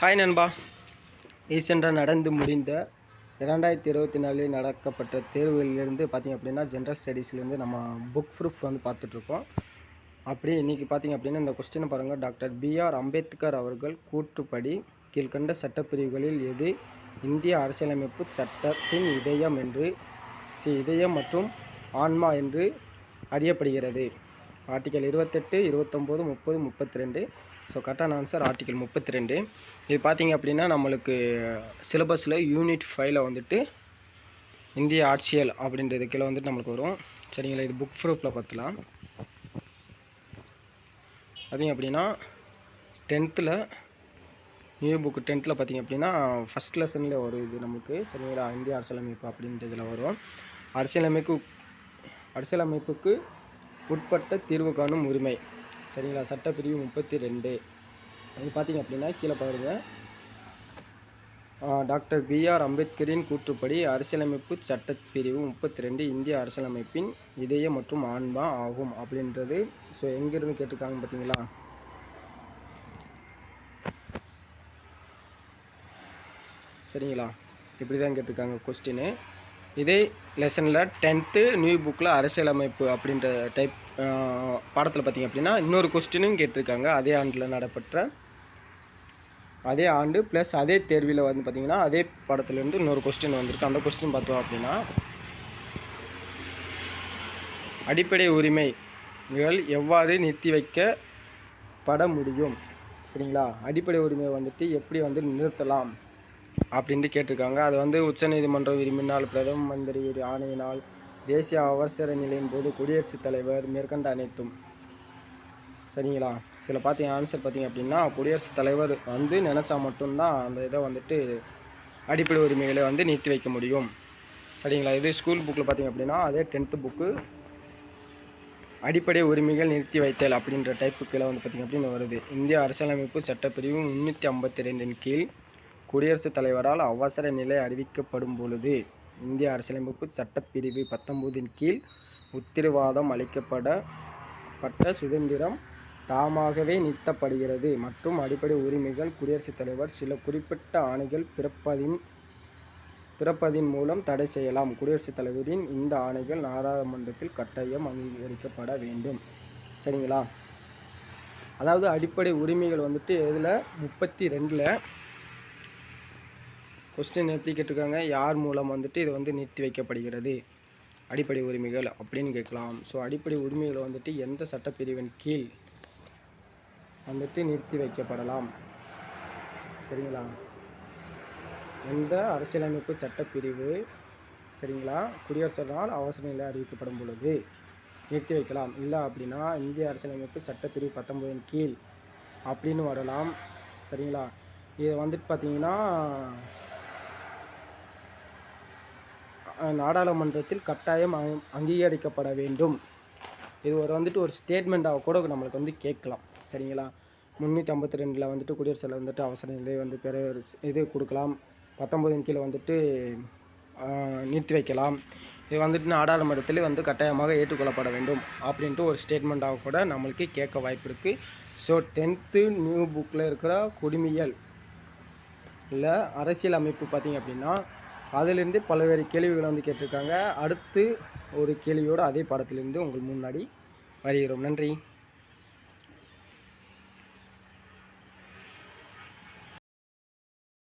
Hi நண்பா. ரீசெண்டாக நடந்து முடிந்த இரண்டாயிரத்தி இருபத்தி நாலில் நடக்கப்பட்ட தேர்வுகளிலிருந்து பார்த்திங்க அப்படின்னா ஜென்ரல் ஸ்டடீஸ்லேருந்து நம்ம புக் ப்ரூஃப் வந்து பார்த்துட்ருக்கோம். அப்படி இன்றைக்கி பார்த்திங்க அப்படின்னா இந்த கொஸ்டினை பாருங்கள் டாக்டர் பிஆர் அம்பேத்கர் அவர்கள் கூற்றுப்படி கீழ்கண்ட சட்டப்பிரிவுகளில் எது இந்திய அரசியலமைப்பு சட்டத்தின் இதயம் என்று சி இதயம் மற்றும் ஆன்மா என்று அறியப்படுகிறது? ஆர்டிக்கல் இருபத்தெட்டு இருபத்தொம்போது முப்பது முப்பத்தி ரெண்டு ஸோ கரெக்டான ஆன்சர் ஆர்டிக்கல் முப்பத்தி ரெண்டு இது பார்த்தீங்க அப்படின்னா நம்மளுக்கு சிலபஸில் யூனிட் ஃபைவ்ல வந்துட்டு இந்திய ஆட்சியல் அப்படின்றது கீழே வந்துட்டு நம்மளுக்கு வரும். சரிங்களா? இது புக் ப்ரூஃபில் பார்த்துலாம் பார்த்தீங்க அப்படின்னா டென்த்தில் நியூ புக் டென்த்தில் பார்த்தீங்க அப்படின்னா ஃபஸ்ட் லெசனில் வரும் இது நமக்கு சரிங்களா? இந்திய அரசியலமைப்பு அப்படின்றதுல வரும். அரசியலமைப்பு அரசியலமைப்புக்கு உட்பட்ட தீர்வு காணும் உரிமை. சரிங்களா? சட்டப்பிரிவு முப்பத்தி ரெண்டு இது பார்த்தீங்க அப்படின்னா கீழே பாருங்கள் டாக்டர் பிஆர் அம்பேத்கரின் கூற்றுப்படி அரசியலமைப்பு சட்டப்பிரிவு முப்பத்தி ரெண்டு இந்திய அரசியலமைப்பின் இதய மற்றும் ஆன்மா ஆகும் அப்படின்றது. ஸோ எங்கேருந்து கேட்டிருக்காங்க பார்த்தீங்களா? சரிங்களா? இப்படி தான் கேட்டிருக்காங்க கொஸ்டின்னு இதே லெசனில் டென்த்து நியூ புக்கில் அரசியலமைப்பு அப்படின்ற டைப் பாடத்தில் பார்த்தீங்க அப்படின்னா இன்னொரு கொஸ்டினும் கேட்டிருக்காங்க. அதே ஆண்டில் நடைபெற்ற அதே ஆண்டு ப்ளஸ் அதே தேர்வில் வந்து பார்த்திங்கன்னா அதே பாடத்துலேருந்து இன்னொரு கொஸ்டின் வந்திருக்கு. அந்த கொஸ்டின் பார்த்தோம் அப்படின்னா அடிப்படை உரிமைகள் எவ்வாறு நிறுத்தி வைக்கப்பட முடியும்? சரிங்களா? அடிப்படை உரிமையை வந்துட்டு எப்படி வந்து நிறுத்தலாம்? அப்படின்ட்டு கேட்டிருக்காங்க. அது வந்து உச்சநீதிமன்றம் விரும்பினால் பிரதம மந்திரி ஆணையினால் தேசிய அவசர நிலையின் போது குடியரசுத் தலைவர் மேற்கண்ட அனைத்தும். சரிங்களா? சில பார்த்தீங்க ஆன்சர் பார்த்தீங்க அப்படின்னா குடியரசுத் தலைவர் வந்து நினச்சா மட்டும்தான் அந்த இதை வந்துட்டு அடிப்படை உரிமைகளை வந்து நிறுத்தி வைக்க முடியும். சரிங்களா? இது ஸ்கூல் புக்கில் பார்த்தீங்க அப்படின்னா அதே டென்த்து புக்கு அடிப்படை உரிமைகள் நிறுத்தி வைத்தல் அப்படின்ற டைப்புக்கெல்லாம் வந்து பார்த்திங்க அப்படின்னு வருது. இந்திய அரசியலமைப்பு சட்டப்பிரிவு முந்நூற்றி ஐம்பத்தி ரெண்டின் கீழ் குடியரசுத் தலைவரால் அவசர நிலை அறிவிக்கப்படும் பொழுது இந்திய அரசியலமைப்பு சட்டப்பிரிவு பத்தொம்போதின் கீழ் உத்தரவாதம் அளிக்கப்படப்பட்ட சுதந்திரம் தாமாகவே நிறுத்தப்படுகிறது மற்றும் அடிப்படை உரிமைகள் குடியரசுத் தலைவர் சில குறிப்பிட்ட ஆணைகள் பிறப்பதின் பிறப்பதின் மூலம் தடை செய்யலாம். குடியரசுத் தலைவரின் இந்த ஆணைகள் நாடாளுமன்றத்தில் கட்டாயம் அங்கீகரிக்கப்பட வேண்டும். சரிங்களா? அதாவது அடிப்படை உரிமைகள் வந்துட்டு இதில் முப்பத்தி ரெண்டில் கொஸ்டின் எப்படி கேட்டிருக்காங்க? யார் மூலம் வந்துட்டு இது வந்து நிறுத்தி வைக்கப்படுகிறது? அடிப்படை உரிமைகள் அப்படின்னு கேட்கலாம். ஸோ அடிப்படை உரிமைகளை வந்துட்டு எந்த சட்டப்பிரிவின் கீழ் வந்துட்டு நிறுத்தி வைக்கப்படலாம்? சரிங்களா? எந்த அரசியலமைப்பு சட்டப்பிரிவு சரிங்களா? குடியரசனால் அவசர நிலை அறிவிக்கப்படும் பொழுது நிறுத்தி வைக்கலாம். இல்லை அப்படின்னா இந்திய அரசியலமைப்பு சட்டப்பிரிவு பத்தொன்பதின் கீழ் அப்படின்னு வரலாம். சரிங்களா? இது வந்துட்டு பார்த்தீங்கன்னா நாடாளுமன்றத்தில் கட்டாயம் அங்கீகரிக்கப்பட வேண்டும். இது ஒரு வந்துட்டு ஒரு ஸ்டேட்மெண்ட்டாக கூட நம்மளுக்கு வந்து கேட்கலாம். சரிங்களா? முந்நூற்றி ஐம்பத்தி ரெண்டில் வந்துட்டு குடியரசில் வந்துட்டு அவசர நிலை வந்து பெற இது கொடுக்கலாம். பத்தொம்போதின் கீழே வந்துட்டு நிறுத்தி வைக்கலாம். இது வந்துட்டு நாடாளுமன்றத்தில் வந்து கட்டாயமாக ஏற்றுக்கொள்ளப்பட வேண்டும் அப்படின்ட்டு ஒரு ஸ்டேட்மெண்ட்டாக கூட நம்மளுக்கு கேட்க வாய்ப்பு இருக்குது ஸோ டென்த்து நியூ புக்கில் இருக்கிற குடிமியல் இல்லை அரசியல் அமைப்பு பார்த்திங்க அப்படின்னா அதிலிருந்து பல்வேறு கேள்விகளை வந்து கேட்டிருக்காங்க. அடுத்து ஒரு கேள்வியோடு அதே பாடத்திலிருந்து உங்கள் முன்னாடி வருகிறோம். நன்றி.